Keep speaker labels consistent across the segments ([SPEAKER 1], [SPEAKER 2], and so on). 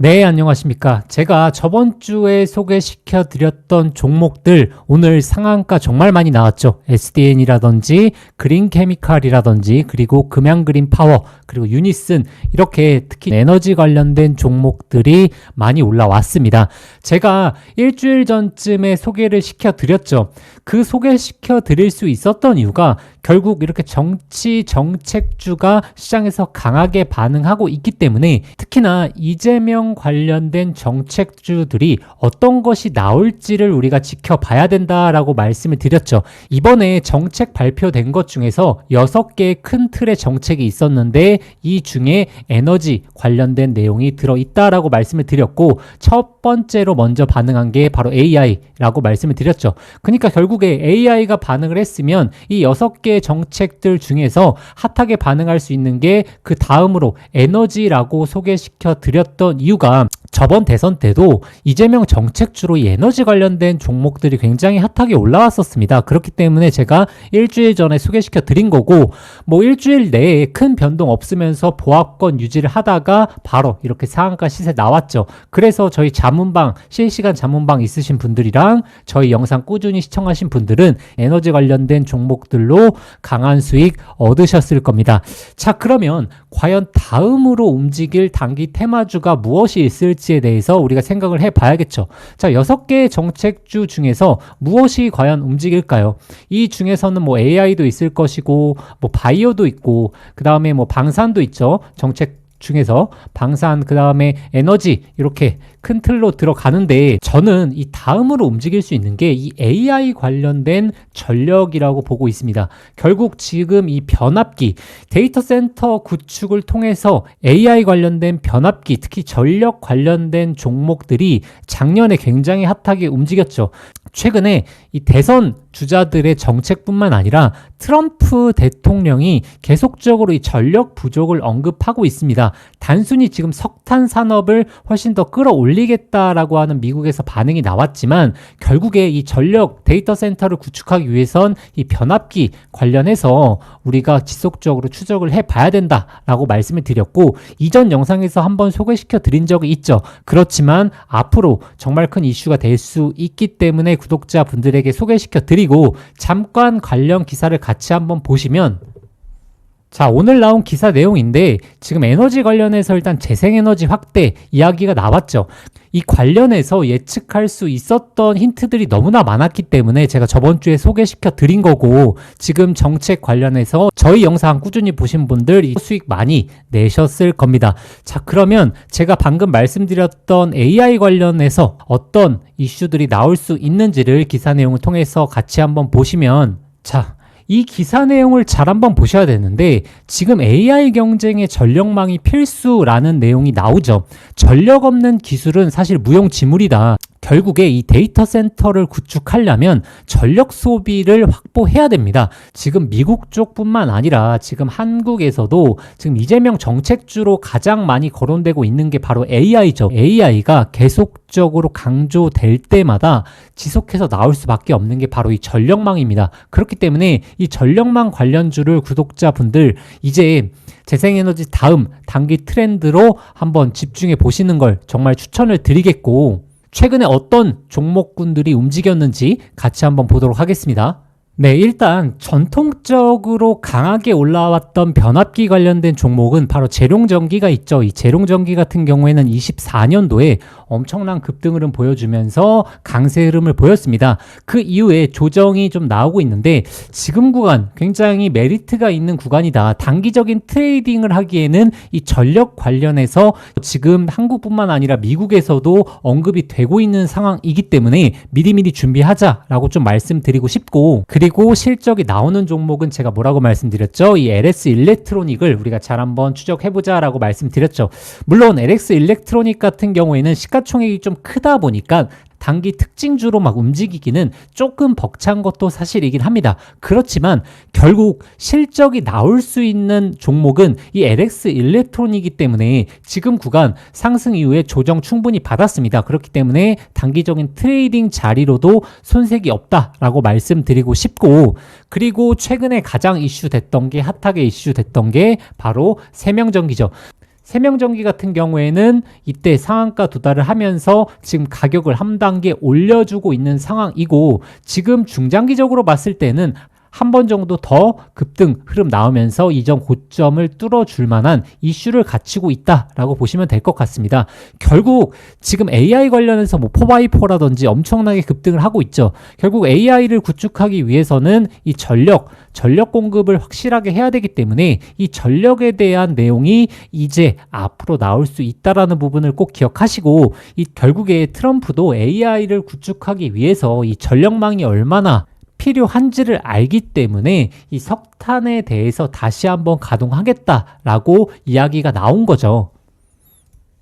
[SPEAKER 1] 네, 안녕하십니까. 제가 저번 주에 소개시켜 드렸던 종목들 오늘 상한가 정말 많이 나왔죠. SDN이라든지 그린 케미칼이라든지 그리고 금양 그린 파워 그리고 유니슨 이렇게 특히 에너지 관련된 종목들이 많이 올라왔습니다. 제가 일주일 전쯤에 소개를 시켜 드렸죠. 그 소개시켜 드릴 수 있었던 이유가 결국 이렇게 정치 정책주가 시장에서 강하게 반응하고 있기 때문에 특히나 이재명 관련된 정책주들이 어떤 것이 나올지를 우리가 지켜봐야 된다라고 말씀을 드렸죠. 이번에 정책 발표된 것 중에서 6개의 큰 틀의 정책이 있었는데 이 중에 에너지 관련된 내용이 들어있다라고 말씀을 드렸고 첫 번째로 먼저 반응한 게 바로 AI라고 말씀을 드렸죠. 그러니까 결국에 AI가 반응을 했으면 이 6개 의 정책들 중에서 핫하게 반응할 수 있는 게 그 다음으로 에너지라고 소개시켜 드렸던 이유가 저번 대선 때도 이재명 정책주로 이 에너지 관련된 종목들이 굉장히 핫하게 올라왔었습니다. 그렇기 때문에 제가 일주일 전에 소개시켜 드린 거고, 뭐 일주일 내에 큰 변동 없으면서 보합권 유지를 하다가 바로 이렇게 상한가 시세 나왔죠. 그래서 저희 자문방, 실시간 자문방 있으신 분들이랑 저희 영상 꾸준히 시청하신 분들은 에너지 관련된 종목들로 강한 수익 얻으셨을 겁니다. 자, 그러면 과연 다음으로 움직일 단기 테마주가 무엇이 있을지 에 대해서 우리가 생각을 해 봐야겠죠. 자, 여섯 개의 정책주 중에서 무엇이 과연 움직일까요? 이 중에서는 뭐 AI도 있을 것이고, 뭐 바이오도 있고, 그 다음에 뭐 방산도 있죠. 정책 중에서 방산 그 다음에 에너지 이렇게 큰 틀로 들어가는데 저는 이 다음으로 움직일 수 있는 게 이 AI 관련된 전력이라고 보고 있습니다. 결국 지금 이 변압기 데이터 센터 구축을 통해서 AI 관련된 변압기 특히 전력 관련된 종목들이 작년에 굉장히 핫하게 움직였죠. 최근에 이 대선 주자들의 정책뿐만 아니라 트럼프 대통령이 계속적으로 이 전력 부족을 언급하고 있습니다. 단순히 지금 석탄 산업을 훨씬 더 끌어올리 겠다라고 하는 미국에서 반응이 나왔지만 결국에 이 전력 데이터 센터를 구축하기 위해선 이 변압기 관련해서 우리가 지속적으로 추적을 해 봐야 된다라고 말씀을 드렸고 이전 영상에서 한번 소개시켜 드린 적이 있죠. 그렇지만 앞으로 정말 큰 이슈가 될 수 있기 때문에 구독자분들에게 소개시켜 드리고 잠깐 관련 기사를 같이 한번 보시면 자, 오늘 나온 기사 내용인데 지금 에너지 관련해서 일단 재생에너지 확대 이야기가 나왔죠. 이 관련해서 예측할 수 있었던 힌트들이 너무나 많았기 때문에 제가 저번 주에 소개시켜 드린 거고 지금 정책 관련해서 저희 영상 꾸준히 보신 분들 이 수익 많이 내셨을 겁니다. 자, 그러면 제가 방금 말씀드렸던 AI 관련해서 어떤 이슈들이 나올 수 있는지를 기사 내용을 통해서 같이 한번 보시면 자, 이 기사 내용을 잘 한번 보셔야 되는데 지금 AI 경쟁의 전력망이 필수라는 내용이 나오죠. 전력 없는 기술은 사실 무용지물이다. 결국에 이 데이터 센터를 구축하려면 전력 소비를 확보해야 됩니다. 지금 미국 쪽뿐만 아니라 지금 한국에서도 지금 이재명 정책주로 가장 많이 거론되고 있는 게 바로 AI죠. AI가 계속적으로 강조될 때마다 지속해서 나올 수밖에 없는 게 바로 이 전력망입니다. 그렇기 때문에 이 전력망 관련주를 구독자분들 이제 재생에너지 다음 단기 트렌드로 한번 집중해 보시는 걸 정말 추천을 드리겠고 최근에 어떤 종목군들이 움직였는지 같이 한번 보도록 하겠습니다. 네, 일단 전통적으로 강하게 올라왔던 변압기 관련된 종목은 바로 재룡전기가 있죠. 이 재룡전기 같은 경우에는 24년도에 엄청난 급등을 보여주면서 강세 흐름을 보였습니다. 그 이후에 조정이 좀 나오고 있는데 지금 구간 굉장히 메리트가 있는 구간이다. 단기적인 트레이딩을 하기에는 이 전력 관련해서 지금 한국뿐만 아니라 미국에서도 언급이 되고 있는 상황이기 때문에 미리미리 준비하자라고 좀 말씀드리고 싶고 그리고 그리고 실적이 나오는 종목은 제가 뭐라고 말씀드렸죠? 이 LS 일렉트로닉을 우리가 잘 한번 추적해보자라고 말씀드렸죠. 물론 LX 일렉트로닉 같은 경우에는 시가총액이 좀 크다 보니까 단기 특징주로 막 움직이기는 조금 벅찬 것도 사실이긴 합니다. 그렇지만 결국 실적이 나올 수 있는 종목은 이 LX 일렉트론이기 때문에 지금 구간 상승 이후에 조정 충분히 받았습니다. 그렇기 때문에 단기적인 트레이딩 자리로도 손색이 없다라고 말씀드리고 싶고 그리고 최근에 가장 이슈 됐던 게 핫하게 이슈 됐던 게 바로 세명전기죠. 세명전기 같은 경우에는 이때 상한가 도달을 하면서 지금 가격을 한 단계 올려주고 있는 상황이고 지금 중장기적으로 봤을 때는 한 번 정도 더 급등 흐름 나오면서 이전 고점을 뚫어줄 만한 이슈를 갖추고 있다라고 보시면 될 것 같습니다. 결국 지금 AI 관련해서 뭐 포바이포라든지 엄청나게 급등을 하고 있죠. 결국 AI를 구축하기 위해서는 이 전력, 전력 공급을 확실하게 해야 되기 때문에 이 전력에 대한 내용이 이제 앞으로 나올 수 있다라는 부분을 꼭 기억하시고 이 결국에 트럼프도 AI를 구축하기 위해서 이 전력망이 얼마나 필요한지를 알기 때문에 이 석탄에 대해서 다시 한번 가동하겠다라고 이야기가 나온 거죠.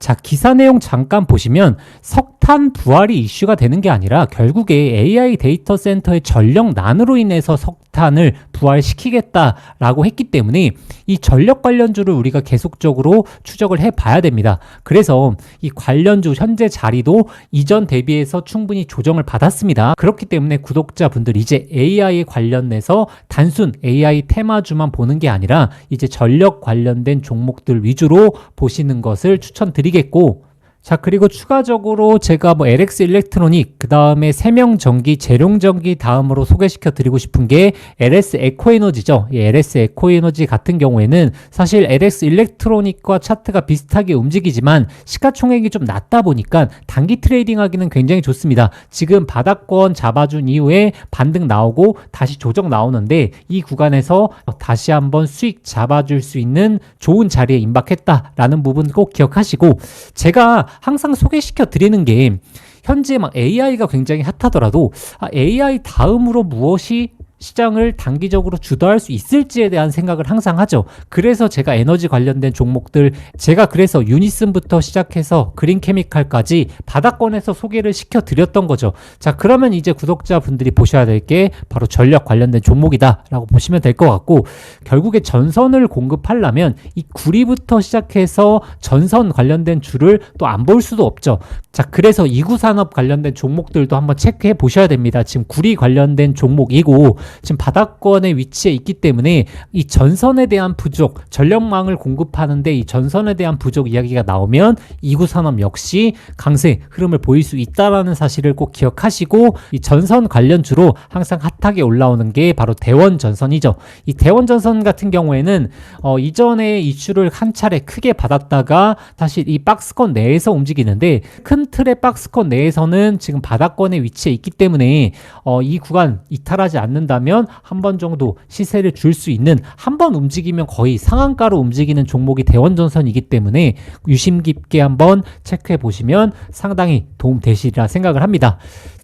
[SPEAKER 1] 자, 기사 내용 잠깐 보시면 석탄 부활이 이슈가 되는 게 아니라 결국에 AI 데이터 센터의 전력 난으로 인해서 석탄을 부활시키겠다라고 했기 때문에 이 전력 관련주를 우리가 계속적으로 추적을 해 봐야 됩니다. 그래서 이 관련주 현재 자리도 이전 대비해서 충분히 조정을 받았습니다. 그렇기 때문에 구독자분들 이제 AI 관련해서 단순 AI 테마주만 보는 게 아니라 이제 전력 관련된 종목들 위주로 보시는 것을 추천드 리겠고 자, 그리고 추가적으로 제가 뭐 LX 일렉트로닉, 그 다음에 세명 전기, 재룡 전기 다음으로 소개시켜 드리고 싶은 게 LS 에코 에너지죠. 이 LS 에코 에너지 같은 경우에는 사실 LX 일렉트로닉과 차트가 비슷하게 움직이지만 시가총액이 좀 낮다 보니까 단기 트레이딩 하기는 굉장히 좋습니다. 지금 바닥권 잡아준 이후에 반등 나오고 다시 조정 나오는데 이 구간에서 다시 한번 수익 잡아줄 수 있는 좋은 자리에 임박했다라는 부분 꼭 기억하시고 제가 항상 소개시켜 드리는 게 현재 막 AI가 굉장히 핫하더라도 아, AI 다음으로 무엇이 시장을 단기적으로 주도할 수 있을지에 대한 생각을 항상 하죠. 그래서 제가 에너지 관련된 종목들, 제가 그래서 유니슨부터 시작해서 그린케미칼까지 바닥권에서 소개를 시켜 드렸던 거죠. 자, 그러면 이제 구독자분들이 보셔야 될 게 바로 전력 관련된 종목이다라고 보시면 될 것 같고, 결국에 전선을 공급하려면 이 구리부터 시작해서 전선 관련된 줄을 또 안 볼 수도 없죠. 자, 그래서 이구 산업 관련된 종목들도 한번 체크해 보셔야 됩니다. 지금 구리 관련된 종목이고, 지금 바닥권에 위치해 있기 때문에 이 전선에 대한 부족, 전력망을 공급하는데 이 전선에 대한 부족 이야기가 나오면 이구 산업 역시 강세 흐름을 보일 수 있다라는 사실을 꼭 기억하시고 이 전선 관련주로 항상 핫하게 올라오는 게 바로 대원 전선이죠. 이 대원 전선 같은 경우에는 어, 이전에 이슈를 한 차례 크게 받았다가 다시 이 박스권 내에서 움직이는데 큰 틀의 박스권 내에서는 지금 바닥권에 위치해 있기 때문에 어, 이 구간 이탈하지 않는다. 된다면 한 번 정도 시세를 줄 수 있는 한 번 움직이면 거의 상한가로 움직이는 종목이 대원전선이기 때문에 유심 깊게 한번 체크해 보시면 상당히 도움 되시리라 생각을 합니다.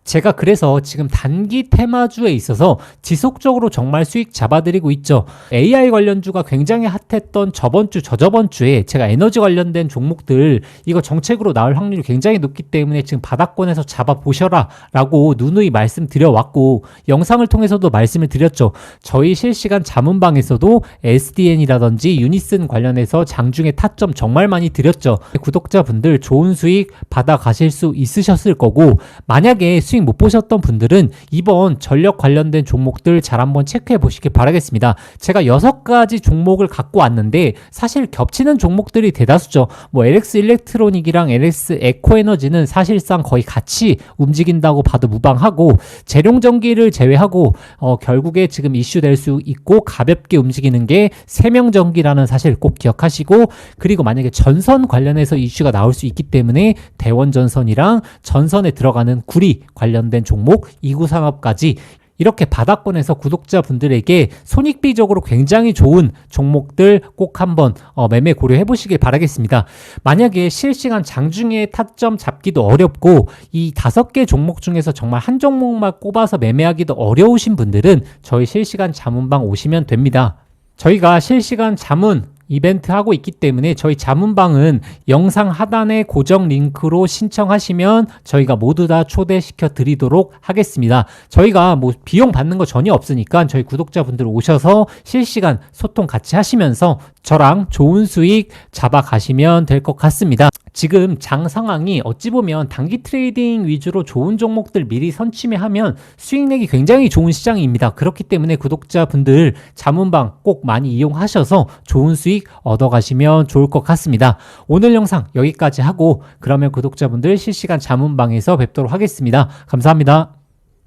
[SPEAKER 1] 제가 그래서 지금 단기 테마주에 있어서 지속적으로 정말 수익 잡아드리고 있죠. AI 관련주가 굉장히 핫했던 저번 주, 저저번 주에 제가 에너지 관련된 종목들 이거 정책으로 나올 확률이 굉장히 높기 때문에 지금 바닥권에서 잡아보셔라 라고 누누이 말씀드려왔고 영상을 통해서도 말씀을 드렸죠. 저희 실시간 자문방에서도 SDN이라든지 유니슨 관련해서 장중에 타점 정말 많이 드렸죠. 구독자분들 좋은 수익 받아가실 수 있으셨을 거고 만약에 수익 수익 못 보셨던 분들은 이번 전력 관련된 종목들 잘 한번 체크해 보시길 바라겠습니다. 제가 여섯 가지 종목을 갖고 왔는데 사실 겹치는 종목들이 대다수죠. 뭐 LX 일렉트로닉이랑 LX 에코에너지는 사실상 거의 같이 움직인다고 봐도 무방하고 재룡전기를 제외하고 어, 결국에 지금 이슈될 수 있고 가볍게 움직이는 게 세명전기라는 사실 꼭 기억하시고 그리고 만약에 전선 관련해서 이슈가 나올 수 있기 때문에 대원전선이랑 전선에 들어가는 구리 관련 관련된 종목, 이구산업까지 이렇게 바닥권에서 구독자분들에게 손익비적으로 굉장히 좋은 종목들 꼭 한번 어, 매매 고려해 보시길 바라겠습니다. 만약에 실시간 장중에 타점 잡기도 어렵고 이 다섯 개 종목 중에서 정말 한 종목만 꼽아서 매매하기도 어려우신 분들은 저희 실시간 자문방 오시면 됩니다. 저희가 실시간 자문 이벤트 하고 있기 때문에 저희 자문방은 영상 하단에 고정 링크로 신청하시면 저희가 모두 다 초대시켜 드리도록 하겠습니다. 저희가 뭐 비용 받는 거 전혀 없으니까 저희 구독자분들 오셔서 실시간 소통 같이 하시면서 저랑 좋은 수익 잡아 가시면 될 것 같습니다. 지금 장 상황이 어찌 보면 단기 트레이딩 위주로 좋은 종목들 미리 선취매하면 수익 내기 굉장히 좋은 시장입니다. 그렇기 때문에 구독자분들 자문방 꼭 많이 이용하셔서 좋은 수익 얻어가시면 좋을 것 같습니다. 오늘 영상 여기까지 하고 그러면 구독자분들 실시간 자문방에서 뵙도록 하겠습니다. 감사합니다.